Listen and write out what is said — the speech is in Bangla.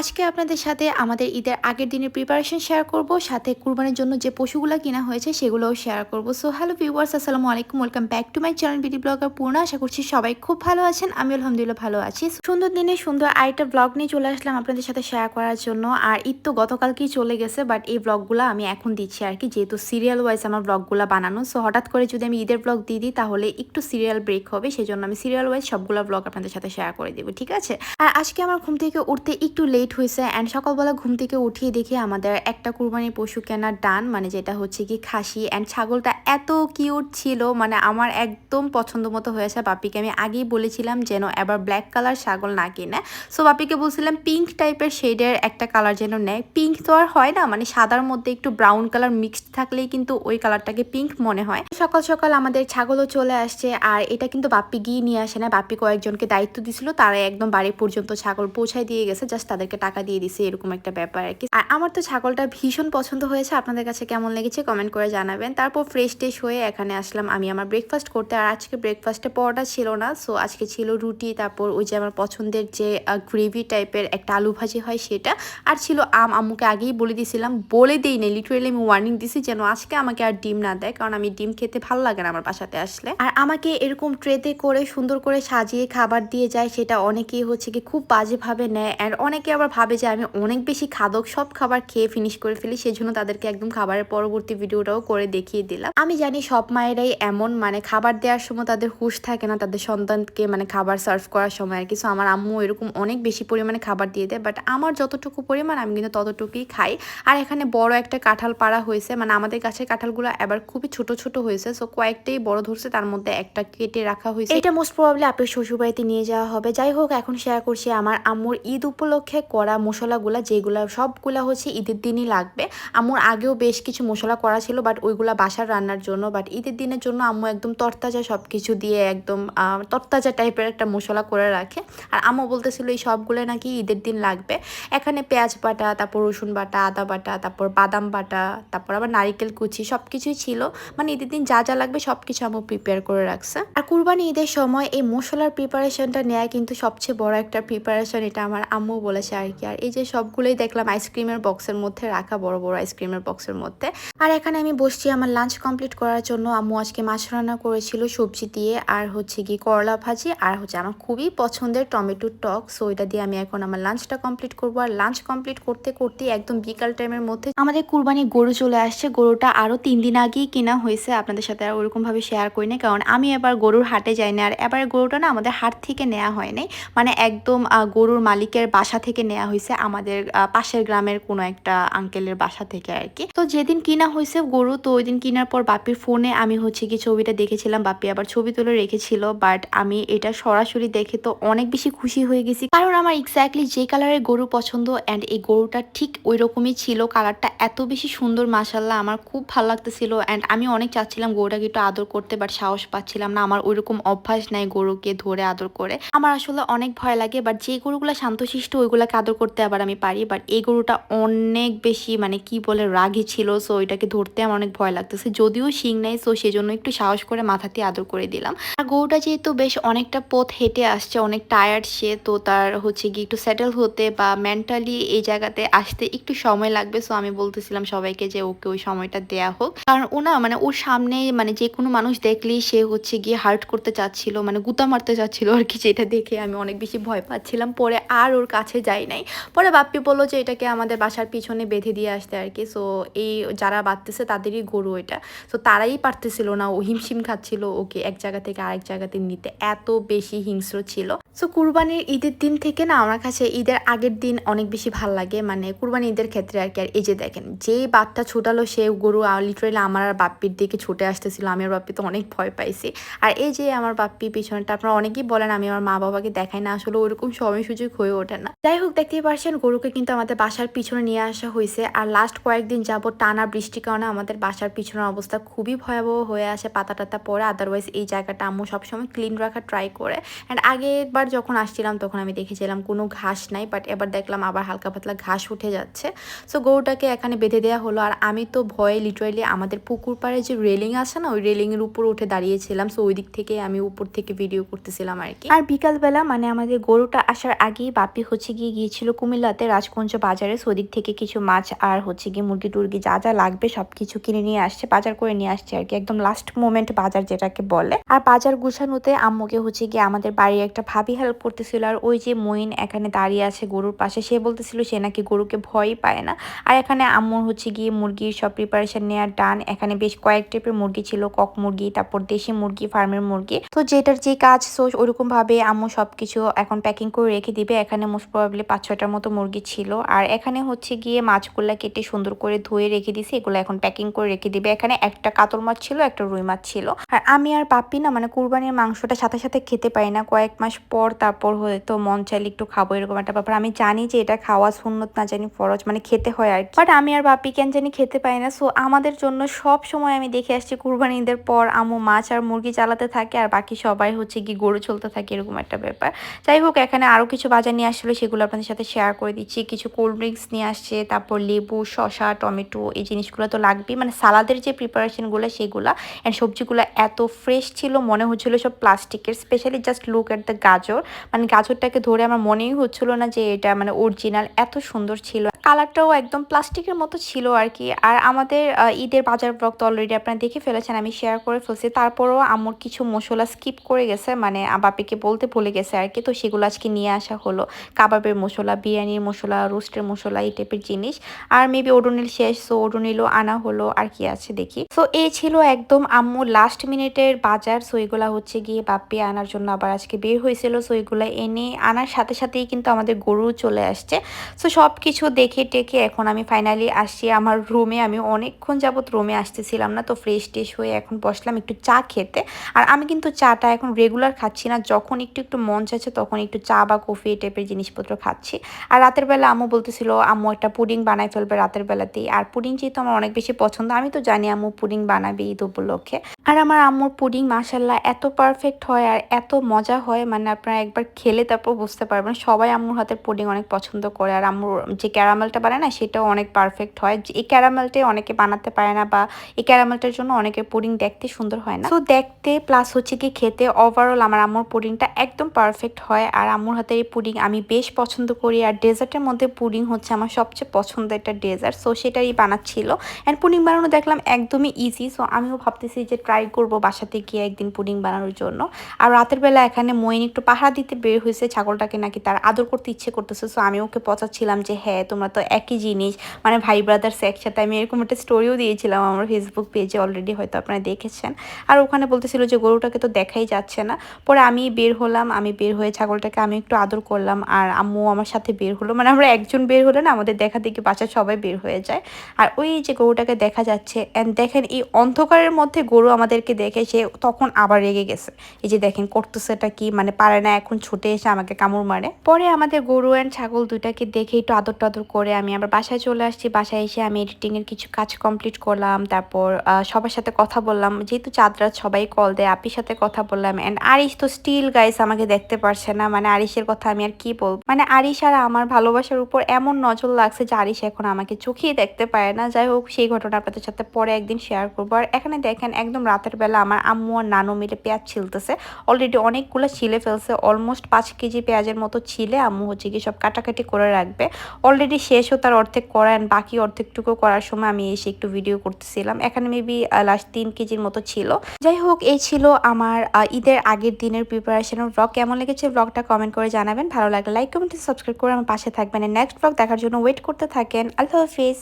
আজকে আপনাদের সাথে আমাদের ঈদের আগের দিনের প্রিপারেশন শেয়ার করব, সাথে কুরবানির জন্য যে পশুগুলো কিনা হয়েছে সেগুলোও শেয়ার করব। সো হ্যালো ভিউয়ার্স আসসালামু আলাইকুম welcome back to my channel BD blogger পূর্ণ আশা করছি সবাই খুব ভালো আছেন আমি আলহামদুলিল্লাহ ভালো আছি। সুন্দর দিনে সুন্দর আরেকটা ব্লগ নিয়ে চলে আসলাম আপনাদের সাথে শেয়ার করার জন্য। আর ঈদ তো গতকালকেই চলে গেছে বাট এই ব্লগগুলো আমি এখন দিচ্ছি আর কি, যেহেতু সিরিয়াল ওয়াইজ আমার ব্লগগুলো বানানো। সো হঠাৎ করে যদি আমি ঈদের ব্লগ দিয়ে দিই, তাহলে একটু সিরিয়াল ব্রেক হবে সেই জন্য আমি সিরিয়াল ওয়াইজ সবগুলো ব্লগ আপনাদের সাথে শেয়ার করে দেবো, ঠিক আছে? আর আজকে আমার ঘুম থেকে উঠতে একটু লেট হয়েছে অ্যান্ড সকালবেলা ঘুম থেকে উঠিয়ে দেখি আমাদের একটা কুরবানির পশু কেনার ডান মানে যেটা হচ্ছে কি খাসি অ্যান্ড ছাগলটা এত কিউট ছিল মানে আমার একদম পছন্দ মতো হয়েছে। বাপিকে আমি আগেই বলেছিলাম যেন এবার ব্ল্যাক কালার ছাগল না কিনে। সো বাপিকে বলছিলাম পিঙ্ক টাইপের শেডের একটা কালার যেন নেয়। পিঙ্ক তো আর হয় না মানে সাদার মধ্যে একটু ব্রাউন কালার মিক্সড থাকলেই কিন্তু ওই কালারটাকে পিঙ্ক মনে হয়। সকাল সকাল আমাদের ছাগলও চলে আসছে আর এটা কিন্তু বাপ্পি গিয়ে নিয়ে আসে না। বাপ্পি কয়েকজনকে দায়িত্ব দিছিল তারা একদম বাড়ি পর্যন্ত ছাগল পৌঁছায় দিয়ে গেছে জাস্ট তাদেরকে টাকা দিয়ে দিছে, এরকম একটা ব্যাপার আর কি। আর আমার তো ছাগলটা ভীষণ পছন্দ হয়েছে। আপনাদের কাছে কেমন লেগেছে কমেন্ট করে জানাবেন। তারপর ফ্রেশ টেশ হয়ে এখানে আসলাম আমি আমার ব্রেকফাস্ট করতে। আর আজকে ব্রেকফাস্টে পরোটা ছিল না সো আজকে ছিল রুটি, তারপর ওই যে আমার পছন্দের যে গ্রেভি টাইপের একটা আলু ভাজি হয় সেটা। আর ছিল আম, আম্মুকে আগেই বলে দিয়েছিলাম, বলে দিই না লিটারেলি আমি ওয়ার্নিং দিছি যেন আজকে আমাকে আর ডিম না দেয়, কারণ আমি ডিম খেতে ভালো লাগে না আমার বাসাতে আসলে। আর আমাকে এরকম ট্রেতে করে সুন্দর করে সাজিয়ে খাবার দিয়ে যায়, সেটা অনেকেই হচ্ছে কি খুব বাজেভাবে নেয়। আর অনেকে ভাবে যে আমি অনেক বেশি খাদক, সব খাবার খেয়ে ফিনিশ করে ফেলি সেই জন্য তাদেরকে একদম খাবারের পরবর্তী ভিডিওটাও করে দেখিয়ে দিলাম। আমি জানি সব মায়েরাই এমন মানে খাবার দেওয়ার সময় তাদের হুশ থাকে না, তাদের সন্তানকে মানে খাবার সার্ভ করার সময় আর কিছু আমার আম্মু এরকম অনেক বেশি পরিমাণে খাবার দিয়ে দেয় বাট আমার যতটুকু পরিমাণ, আমি কিন্তু ততটুকুই খাই। আর এখানে বড় একটা কাঁঠাল পাড়া হয়েছে মানে আমাদের কাছে কাঁঠালগুলো এবার খুবই ছোট ছোট হয়েছে সো কয়েকটাই বড় ধরছে, তার মধ্যে একটা কেটে রাখা হয়েছে। এটা মোস্ট প্রবাবলি আপনার শ্বশুরবাড়িতে নিয়ে যাওয়া হবে। যাই হোক, এখন শেয়ার করছি আমার আম্মুর ঈদ উপলক্ষে করা মশলাগুলা যেগুলা সবগুলা হচ্ছে ঈদের দিনই লাগবে। আম্মুর আগেও বেশ কিছু মশলা করা ছিল বাট ওইগুলা বাসার রান্নার জন্য বাট ঈদের দিনের জন্য আম্মু একদম তরতাজা সব কিছু দিয়ে একদম তরতাজা টাইপের একটা মশলা করে রাখে। আর আম্মু বলতেছিল এই সবগুলো নাকি ঈদের দিন লাগবে। এখানে পেঁয়াজ বাটা, তারপর রসুন বাটা, আদা বাটা, তারপর বাদাম বাটা, তারপর আবার নারিকেল কুচি সব কিছুই ছিল। মানে ঈদের দিন যা যা লাগবে সব কিছু আম্মু প্রিপেয়ার করে রাখছে। আর কুরবানি ঈদের সময় এই মশলার প্রিপারেশনটা নেওয়া কিন্তু সবচেয়ে বড় একটা প্রিপারেশন এটা আমার আম্মু বলেছে আর কি। আর এই যে সবগুলোই দেখলাম আইসক্রিমের বক্সের মধ্যে রাখা, বড় বড় আইসক্রিমের বক্সের মধ্যে। আর এখানে আমি বসছি আমার লাঞ্চ কমপ্লিট করার জন্য। আম্মু আজকে মাছ রান্না করেছিল সবজি দিয়ে, আর হচ্ছে কি করলা ভাজি, আর হচ্ছে আমার খুবই পছন্দের টমেটো টক। সো এটা দিয়ে আমি এখন আমার লাঞ্চটা কমপ্লিট করব। আর লাঞ্চ কমপ্লিট করতে করতে একদম বিকাল টাইমের মধ্যে আমাদের কুরবানি গরু চলে আসছে। গরুটা আরও তিন দিন আগেই কেনা হয়েছে। আপনাদের সাথে আর ওরকম ভাবে শেয়ার করি না কারণ আমি এবার গরুর হাটে যাই না আর এবার গরুটা না আমাদের হাট থেকে নেওয়া হয় নাই মানে একদম গরুর মালিকের বাসা থেকে নেওয়া হয়েছে আমাদের পাশের গ্রামের কোনো একটা আঙ্কেলের বাসা থেকে আর কি তো যেদিন কিনা হয়েছে গরু, তো ওই দিন কেনার পর বাপির ফোনে আমি হচ্ছে কি ছবিটা দেখেছিলাম, বাপি আবার ছবি তুলে রেখেছিল বাট আমি এটা সরাসরি দেখে তো অনেক বেশি খুশি হয়ে গেছি। কারণ আমার এক্স্যাক্টলি যে কালারের গরু পছন্দ অ্যান্ড এই গরুটা ঠিক ওই রকমই ছিল কালারটা এত বেশি সুন্দর মাসাল্লাহ আমার খুব ভালো লাগতেছিল অ্যান্ড আমি অনেক চাচ্ছিলাম গরুটাকে একটু আদর করতে বাট সাহস পাচ্ছিলাম না, আমার ওইরকম অভ্যাস নাই গরুকে ধরে আদর করে। আমার আসলে অনেক ভয় লাগে বাট যে গরুগুলো শান্তশিষ্ট, ওইগুলোকে আদর করতে আবার আমি পারি বাট এই গরুটা অনেক বেশি মানে কি বলে, রাগী ছিল সো এটাকে ধরতে আমার অনেক ভয় লাগতেছে। যদিও শিং নাই সো সেজন্য একটু সাহস করে মাথাতে আদর করে দিলাম। আর গরুটা যেহেতু বেশ অনেকটা পথ হেঁটে আসছে, অনেক টায়ার্ড সে, তো তার হচ্ছে গিয়ে একটু সেটেল হতে বা মেন্টালি এই জায়গাতে আসতে একটু সময় লাগবে সো আমি বলতেছিলাম সবাইকে যে ওকে ওই সময়টা দেয়া হোক। কারণ ও না মানে ওর সামনে মানে যে কোনো মানুষ দেখলেই সে হচ্ছে গিয়ে হার্ট করতে চাচ্ছিল মানে গুতা মারতে চাচ্ছিল আর কি, যেটা দেখে আমি অনেক বেশি ভয় পাচ্ছিলাম। পরে আর ওর কাছে যাই নাই। পরে বাপ্পি বলল যে এটাকে আমাদের বাসার পিছনে বেঁধে দিয়ে আসতে আর কি। সো এই যারা বাঁধতেছে তাদেরই গরু এটা। তো তারাই পারতেছিল না, ও হিমশিম খাচ্ছিল ওকে এক জায়গা থেকে আরেক জায়গাতে নিতে। এত বেশি হিংস্র ছিল। সো কুরবানির ঈদের দিন থেকে না আমার কাছে ঈদের আগের দিন অনেক বেশি ভালো লাগে। মানে কুরবানি ঈদের ক্ষেত্রে আর কি। আর এই যে দেখেন, যেই বাচ্চা ছুটালো সে গরু লিটারেলি আমার আর বাপ্পির দিকে ছুটে আসতেছিল। আমি আর বাপ্পি তো অনেক ভয় পাইছি। আর এই যে আমার বাপ্পি পিছনটা আপনারা অনেকেই বলেন, আমি আমার মা বাবাকে দেখাই না। আসলে ওরকম সময় সুযোগ হয়ে ওঠে না। যাই হোক দেখতেই পারছেন, গরুকে কিন্তু আমাদের বাসার পিছনে নিয়ে আসা হয়েছে। আর লাস্ট কয়েকদিন যাব টানা বৃষ্টির কারণে আমাদের বাসার পিছনের অবস্থা খুবই ভয়াবহ হয়ে আসে, পাতা টাতা পরে আদারওয়াইজ এই জায়গাটা আম্মু সবসময় ক্লিন রাখার ট্রাই করে। অ্যান্ড আগেরবার যখন আসছিলাম, তখন আমি দেখেছিলাম কোনো ঘাস নাই বাট এবার দেখলাম আবার হালকা পাতলা ঘাস উঠে যাচ্ছে। সো গরুটাকে এখানে বেঁধে দেওয়া হলো। আর আমি তো ভয়ে লিটারেলি আমাদের পুকুর পাড়ে যে রেলিং আছে না, ওই রেলিংয়ের উপর উঠে দাঁড়িয়েছিলাম। সো ওই দিক থেকে আমি উপর থেকে ভিডিও করতেছিলাম আর কি। আর বিকালবেলা মানে আমাদের গরুটা আসার আগেই বাপি হচ্ছে গিয়ে গিয়ে গিয়েছিল কুমিল্লাতে রাজকুঞ্জ বাজারে সদিক থেকে কিছু মাছ আর হচ্ছে গিয়ে মুরগি টুরগি যা যা লাগবে সব কিছু কিনে নিয়ে আসছে, বাজার করে নিয়ে আসছে আর কি, একদম লাস্ট মোমেন্ট বাজার যেটাকে বলে। আর বাজার গুছানোতে আম্মুকে হচ্ছে গিয়ে আমাদের বাড়ির একটা ভাবি হেল্প করতেছিল আর ওই যে মইন এখানে দাঁড়িয়ে আছে গরুর পাশে, সে বলতেছিল সে নাকি গরুকে ভয়ই পায় না। আর এখানে আম্মুর হচ্ছে গিয়ে মুরগির সব প্রিপারেশন নেওয়ার ডান এখানে বেশ কয়েক টাইপের মুরগি ছিল, কক মুরগি, তারপর দেশি মুরগি ফার্মের মুরগি। তো যেটার যে কাজ সো ওরকম ভাবে আম্মু সবকিছু এখন প্যাকিং করে রেখে দিবে, এখানে মোস্ট প্রবাবলি পাঁচ ছয়টার মতো মুরগি ছিল। আর এখানে হচ্ছে গিয়ে মাছগুলা কেটে সুন্দর করে ধুয়ে রেখে দিছি। এগুলো এখন প্যাকিং করে রেখে দিবে। এখানে একটা কাতল মাছ ছিল, একটা রুই মাছ ছিল। আর আমি আর পাপ্পি না মানে কুরবানির মাংসটা সাথে সাথে খেতে পারি না। কয়েক মাস পর তারপর হয়তো মন চাইলে একটু খাব এরকম একটা ব্যাপার। আমি জানি যে এটা খাওয়া সুন্নত, না জানি ফরজ মানে খেতে হয় আর বাট আমি আর বাপ্পি কেন জানি খেতে পাই না। সো আমাদের জন্য সব সময় আমি দেখে আসছি কুরবানি ঈদের পর আমু মাছ আর মুরগি চালাতে থাকে আর বাকি সবাই হচ্ছে কি গরু চলতে থাকে, এরকম একটা ব্যাপার। যাই হোক, এখানে আরও কিছু বাজার নিয়ে আসলে সেগুলো আপনাদের সাথে শেয়ার করে দিচ্ছি। কিছু কোল্ড ড্রিঙ্কস নিয়ে আসছে, তারপর লেবু, শসা, টমেটো এই জিনিসগুলো তো লাগবেই। মানে সালাদের যে প্রিপারেশনগুলো সেগুলো অ্যান্ড সবজিগুলো এত ফ্রেশ ছিল, মনে হচ্ছিল সব প্লাস্টিকের specially just look at the গাজর। মানে গাজরটাকে ধরে আমার মনেই হচ্ছিল না যে এটা মানে অরিজিনাল এত সুন্দর ছিল। কালারটাও একদম প্লাস্টিকের মতো ছিল আর কি আর আমাদের ঈদের বাজার ব্লগ তো অলরেডি আপনারা দেখে ফেলেছেন, আমি শেয়ার করে ফেলছি। তারপরও আমার কিছু মশলা স্কিপ করে গেছে মানে বাপিকে বলতে ভুলে গেছে আর কি তো সেগুলো আজকে নিয়ে আসা হলো। কাবাবের মশলা বিরিয়ানির মশলা, রোস্টের মশলা এই টাইপের জিনিস। আর মেবি ওডোনিল শেষ সো ওডোনিলও আনা হলো আর কি আছে দেখি। সো এই ছিল একদম আম্মু লাস্ট মিনিটের বাজার। সো এগুলা হচ্ছে গিয়ে বাপ্পি আনার জন্য আবার আজকে বের হয়েছিল। সো এগুলো এনে আনার সাথে সাথেই কিন্তু আমাদের গরু চলে আসছে। সো সব কিছু দেখে টেকে এখন আমি ফাইনালি আসছি আমার রুমে আমি অনেকক্ষণ যাবত রুমে আসতেছিলাম না, তো ফ্রেশ টেশ হয়ে এখন বসলাম একটু চা খেতে। আর আমি কিন্তু চাটা এখন রেগুলার খাচ্ছি না। যখন একটু একটু মন চাচ্ছে তখন একটু চা বা কফি টাইপের জিনিসপত্র খাচ্ছি। আর রাতের বেলা আম্মু বলতেছিল, আম্মু, একটা পুডিং বানাই ফেলবে রাতের বেলাতেই। আর পুডিং যেহেতু আমার অনেক বেশি পছন্দ, আমি তো জানি আম্মু পুডিং বানাবে ঈদ উপলক্ষে। আর আমার আম্মুর পুডিং মাসাল্লাহ এত পারফেক্ট হয় আর এত মজা হয় মানে আপনারা একবার খেলে তারপর বুঝতে পারবেন। সবাই আম্মুর হাতের পুডিং অনেক পছন্দ করে আর আম্মুর যে ক্যারামেলটা বানায় না, সেটাও অনেক পারফেক্ট হয়। এই ক্যারামেলটাই অনেকে বানাতে পারে না বা এই ক্যারামেলটার জন্য অনেকের পুডিং দেখতে সুন্দর হয় না। তো দেখতে প্লাস হচ্ছে কি খেতে ওভারঅল আমার আম্মুর পুডিংটা একদম পারফেক্ট হয় আর আম্মুর হাতের এই পুডিং আমি বেশ পছন্দ করি আর ডেজার্টের মধ্যে পুডিং হচ্ছে আমার সবচেয়ে পছন্দের একটা ডেজার্ট। সো সেটাই বানাচ্ছিল অ্যান্ড পুডিং বানানো দেখলাম একদমই ইজি সো আমিও ভাবতেছি যে ট্রাই করব বাসাতে গিয়ে একদিন পুডিং বানানোর জন্য। আর রাতের বেলা এখানে মইন একটু পাহারা দিতে বের হয়েছে, ছাগলটাকে নাকি তার আদর করতে ইচ্ছে করতেছে। সো আমি ওকে পচাচ্ছিলাম যে হ্যাঁ তোমরা তো একই জিনিস। মানে ভাই ব্রাদার্স একসাথে আমি এরকম একটা স্টোরিও দিয়েছিলাম আমার ফেসবুক পেজে অলরেডি হয়তো আপনারা দেখেছেন। আর ওখানে বলতেছিল যে, গরুটাকে তো দেখাই যাচ্ছে না। পরে আমি বের হলাম, আমি বের হয়ে ছাগলটাকে আমি একটু আদর করলাম, আর আম্মু আমার সাথে বের হলো। মানে আমরা একজন বের হলে না, আমাদের দেখা দেখি বাচ্চা সবাই বের হয়ে যায়। আর ওই যে গরুটাকে দেখা যাচ্ছে অ্যান্ড দেখেন এই অন্ধকারের মধ্যে গরু আমাদেরকে দেখে সে তখন আবার রেগে গেছে। এই যে দেখেন করতেছেটা কি? মানে পারে না, এখন ছুটে এসে আমাকে কামড় মারে। পরে আমাদের গরু অ্যান্ড ছাগল দুইটাকে দেখে একটু আদর টাদর করে আমি আবার বাসায় চলে আসছি। বাসায় এসে আমি এডিটিংয়ের কিছু কাজ কমপ্লিট করলাম। তারপর সবার সাথে কথা বললাম। যেহেতু চাঁদরাত সবাই কল দেয়, আপির সাথে কথা বললাম। অ্যান্ড আরিশ তো স্টিল গাইস আমাকে দেখতে পারছে না। মানে আরিশের কথা আমি আর কি বলব? মানে আরিশ আর আমার ভালোবাসার উপর এমন নজর লাগছে যে আরিশ এখন আমাকে চোখেই দেখতে পারে না। যাই হোক, সেই ঘটনা আপনাদের সাথে পরে একদিন শেয়ার করব। আর এখানে দেখেন একদম রাতের বেলা আমার আম্মু আর নানু মিলে পেঁয়াজ ছিলতেছে। অলরেডি অনেকগুলো ছিলে ফেলছে অলমোস্ট পাঁচ কেজি পেঁয়াজের মতো ছিলে আম্মু হচ্ছে কি সব কাটাকাটি করে রাখবে। অলরেডি শেষও তার অর্ধেক করা বাকি অর্ধেকটুকু করার সময় আমি এসে একটু ভিডিও করতেছিলাম। এখানে মেবি লাস্ট তিন কেজির মতো ছিল। যাই হোক, এই ছিল আমার ঈদের আগের দিনের প্রিপারেশনের ব্লগ কেমন লেগেছে ব্লগটা কমেন্ট করে জানাবেন। ভালো লাগলে লাইক কমেন্ট সাবস্ক্রাইব করে আমার পাশে থাকবেন। নেক্সট ব্লগ দেখার জন্য ওয়েট করতে থাকেন। আল্লাহ হাফিজ।